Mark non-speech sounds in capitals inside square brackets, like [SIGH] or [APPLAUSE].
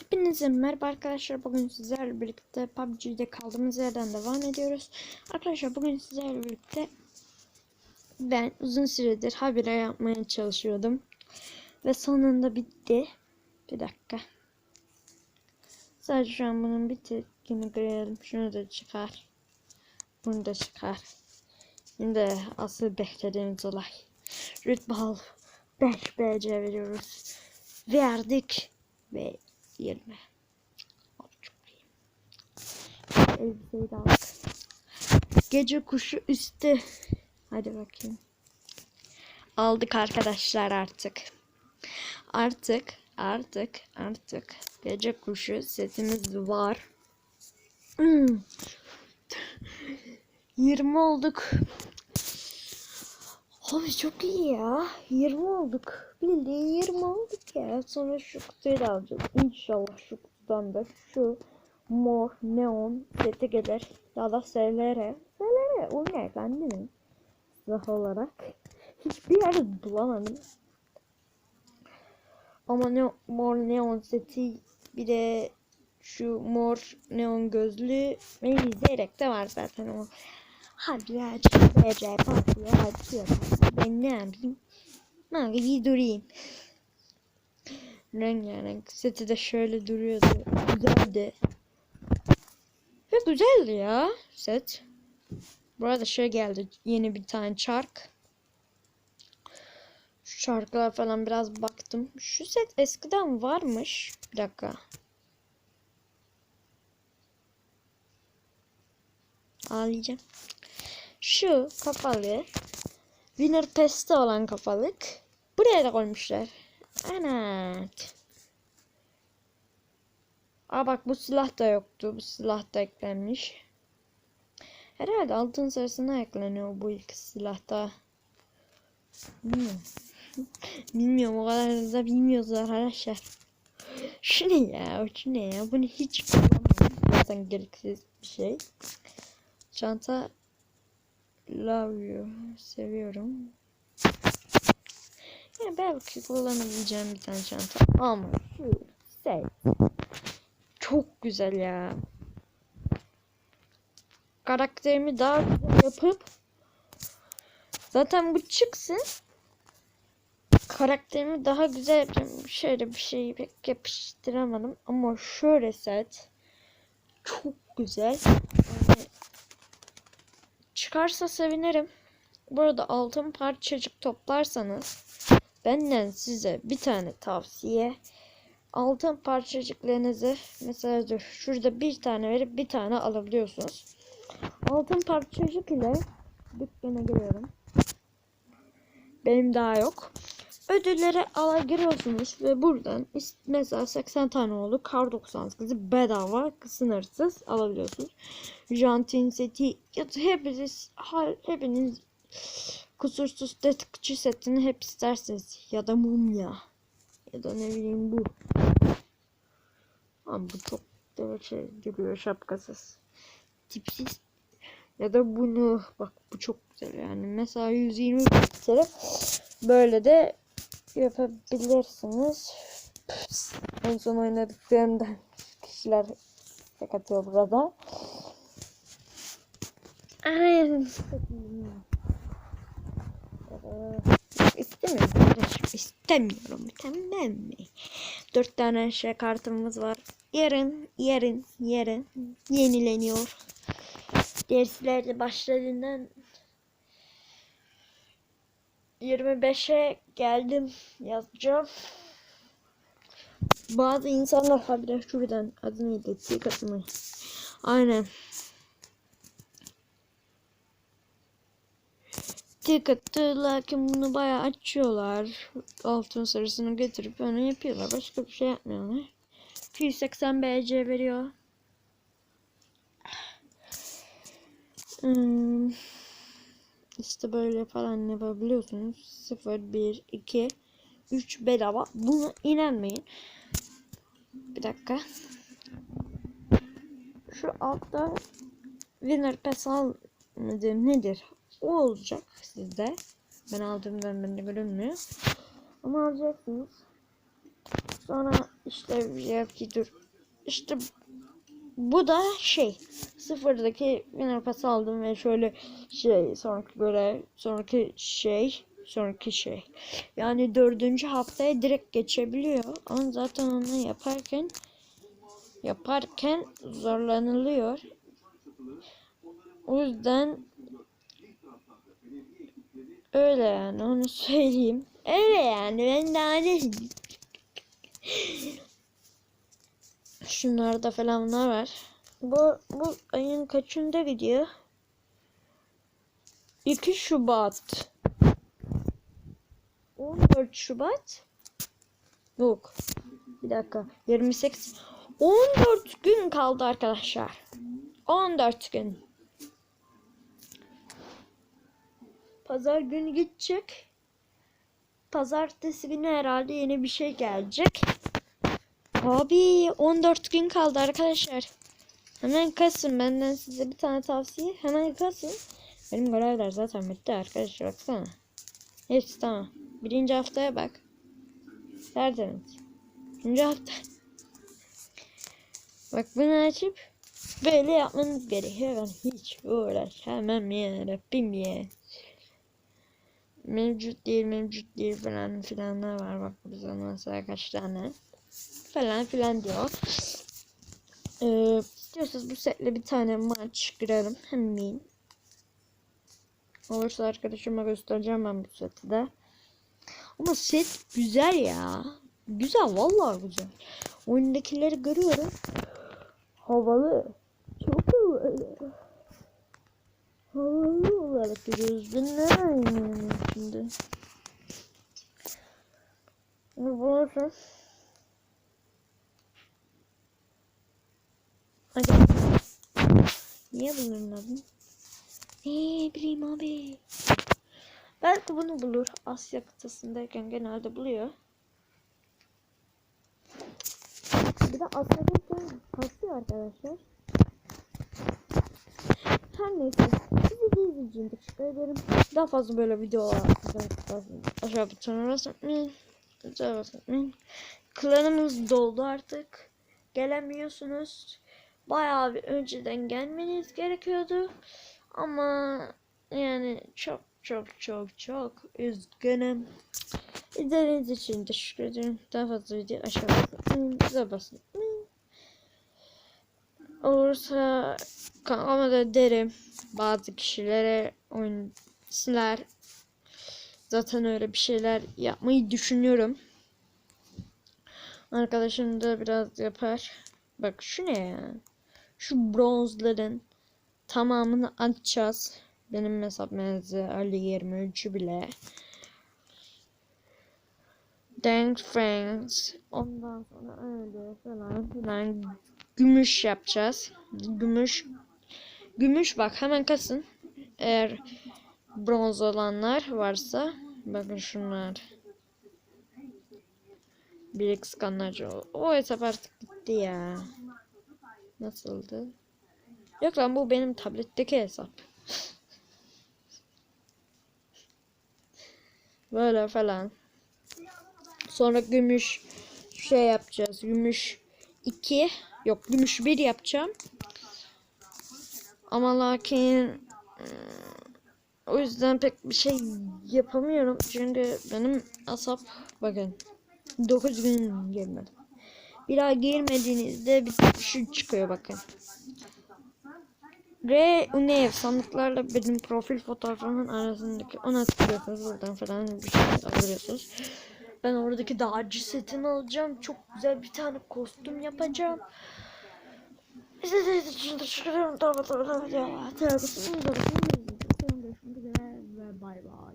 Hepinize merhaba arkadaşlar. Bugün sizlerle birlikte PUBG'de kaldığımız yerden devam ediyoruz. Arkadaşlar bugün sizlerle birlikte ben uzun süredir habire yapmaya çalışıyordum. Ve sonunda bitti. Bir dakika. Sadece şu an bunun bitirdiğini görelim. Şunu da çıkar. Bunu da çıkar. Şimdi asıl beklediğimiz olay. Rütbe al. 5 BC veriyoruz. Verdik. Ve 20. Abi çok iyi. Elbiseyi de aldık. Gece kuşu üstü. Hadi bakayım. Aldık arkadaşlar artık. Artık, artık, artık gece kuşu setimiz var. Hmm. 20 olduk. Abi çok iyi ya. 20 olduk. Bildiğin 20 olduk ya. Sonra şu kutuyu da alacağız. İnşallah şu kutudan da şu mor neon seti gelir. Ya da SLR. SLR o ne efendim? Silah olarak. Hiçbir yerde bulamadım. Ama ne mor neon seti bir de şu mor neon gözlü benim izleyerek de var zaten o. Hadi ya BC patlıyor hadi ya. Ben ne yapayım? Ne yapayım durayım. Rengarenk seti de şöyle duruyordu. Güzeldi. Ve güzeldi ya set. Burada şey geldi yeni bir tane çark. Şu çarklar falan biraz baktım. Şu set eskiden varmış. Bir dakika. Ağlayacağım. Şu kafalı Winner Pest'te olan kafalık buraya da koymuşlar. Evet. Aa bak bu silah da yoktu. Bu silah da eklenmiş. Herhalde altın sarısına ekleniyor bu ilk silahta. Bilmiyorum. Bilmiyorum o kadar da bilmiyoruz arkadaşlar. Şu ne ya? Şu ne ya? Bunu hiç kullanmıyorum. Zaten gereksiz bir şey. Çanta love you. Seviyorum. Ya belki kullanabileceğim bir tane çanta. Ama şu şey çok güzel ya. Karakterimi daha güzel yapıp zaten bu çıksın karakterimi daha güzel yapacağım. Şöyle bir şey pek yapıştıramadım ama şöyle set çok güzel. Yani çıkarsa sevinirim. Burada altın parçacık toplarsanız benden size bir tane tavsiye. Altın parçacıklarınızı mesela dur şurada bir tane verip bir tane alabiliyorsunuz. Altın parçacık ile dükkana giriyorum. Benim daha yok. Ödülleri ala giriyorsunuz ve buradan mesela 80 tane oldu. Kar 98'i bedava sınırsız alabiliyorsunuz. Jantin seti hepiniz hepiniz kusursuz tetikçi setini hep isterseniz ya da mumya ya da ne bileyim bu. Ama bu çok da şey duruyor şapkasız. Tipsiz ya da bunu bak bu çok güzel yani mesela 120 kere böyle de yapabilirsiniz. En son oynadıklarımdan [LAUGHS] kişiler tek atıyor burada. İstemiyorum kardeşim. İstemiyorum. Tamam mı? Dört tane şey kartımız var. Yarın, yarın, yarın yenileniyor. Dersler de başladığından 25'e geldim yazacağım. Bazı insanlar habire şuradan adı neydi? Mı? Aynen. Ticket'tı lakin bunu bayağı açıyorlar. Altın sarısını getirip onu yapıyorlar. Başka bir şey yapmıyorlar. 280 BC veriyor. Hmm. İşte böyle falan yapabiliyorsunuz. 0, 1, 2, 3 bedava. Bunu inanmayın. Bir dakika. Şu altta Winner Pass al mıdır nedir? O olacak sizde. Ben aldığımdan bende görünmüyor. Ama alacaksınız. Sonra işte bir dur. İşte bu da şey sıfırdaki winner pass aldım ve şöyle şey sonraki böyle sonraki şey sonraki şey. Yani dördüncü haftaya direkt geçebiliyor ama zaten onu yaparken yaparken zorlanılıyor. O yüzden öyle yani onu söyleyeyim. Öyle yani ben daha ne Şunlarda falan ne var? Bu, bu ayın kaçında gidiyor? 2 Şubat. 14 Şubat. Yok. Bir dakika. 28. 14 gün kaldı arkadaşlar. 14 gün. Pazar günü gidecek. Pazartesi günü herhalde yeni bir şey gelecek. Abi 14 gün kaldı arkadaşlar. Hemen kasın benden size bir tane tavsiye. Hemen kasın. Benim görevler zaten bitti arkadaşlar baksana. Hepsi tamam. Birinci haftaya bak. Tertemiz. İkinci hafta. Bak bunu açıp böyle yapmanız gerekiyor. Ben hiç uğraşamam ya Rabbim ya. Mevcut değil mevcut değil falan filanlar var. Bak burada mesela kaç tane falan filan diyor. Ee, istiyorsanız bu setle bir tane maç girelim. Hemen. Olursa arkadaşıma göstereceğim ben bu seti de. Ama set güzel ya. Güzel vallahi güzel. Oyundakileri görüyorum. Havalı. Çok havalı. Havalı olarak görüyoruz. Ben ne şimdi? Bu olsun. Hadi. Niye bulunmadın? Ne bileyim abi. Belki bunu bulur. Asya kıtasındayken genelde buluyor. Bir de Asya'dayken kasıyor arkadaşlar. Her neyse. Sizi de izleyeceğim. Teşekkür ederim. Daha fazla böyle videolar aşağı butonuna basmayın. Güzel basmayın. Klanımız doldu artık. Gelemiyorsunuz bayağı bir önceden gelmeniz gerekiyordu. Ama yani çok çok çok çok üzgünüm. İzlediğiniz için teşekkür ederim. Daha fazla video aşağıda bize basın. Olursa kanalıma da derim bazı kişilere oyun. Zaten öyle bir şeyler yapmayı düşünüyorum. Arkadaşım da biraz yapar. Bak şu ne ya? Şu bronzların tamamını açacağız. Benim hesap menzi Ali 23 bile. Thanks friends. Ondan sonra öyle falan filan gümüş yapacağız. Gümüş gümüş bak hemen kasın. Eğer bronz olanlar varsa bakın şunlar. Bir kıskanmacı. O hesap artık gitti ya. Nasıldı? Yok lan bu benim tabletteki hesap. [LAUGHS] Böyle falan. Sonra gümüş şey yapacağız. Gümüş 2 yok gümüş 1 yapacağım. Ama lakin o yüzden pek bir şey yapamıyorum. Çünkü benim asap bakın 9 gün gelmedi. Bir ay girmediğinizde bir şu çıkıyor bakın. Re Unev sandıklarla benim profil fotoğrafımın arasındaki ona tıklıyorsunuz buradan falan bir şey alıyorsunuz. Ben oradaki dağcı setini alacağım. Çok güzel bir tane kostüm yapacağım. Bay bay.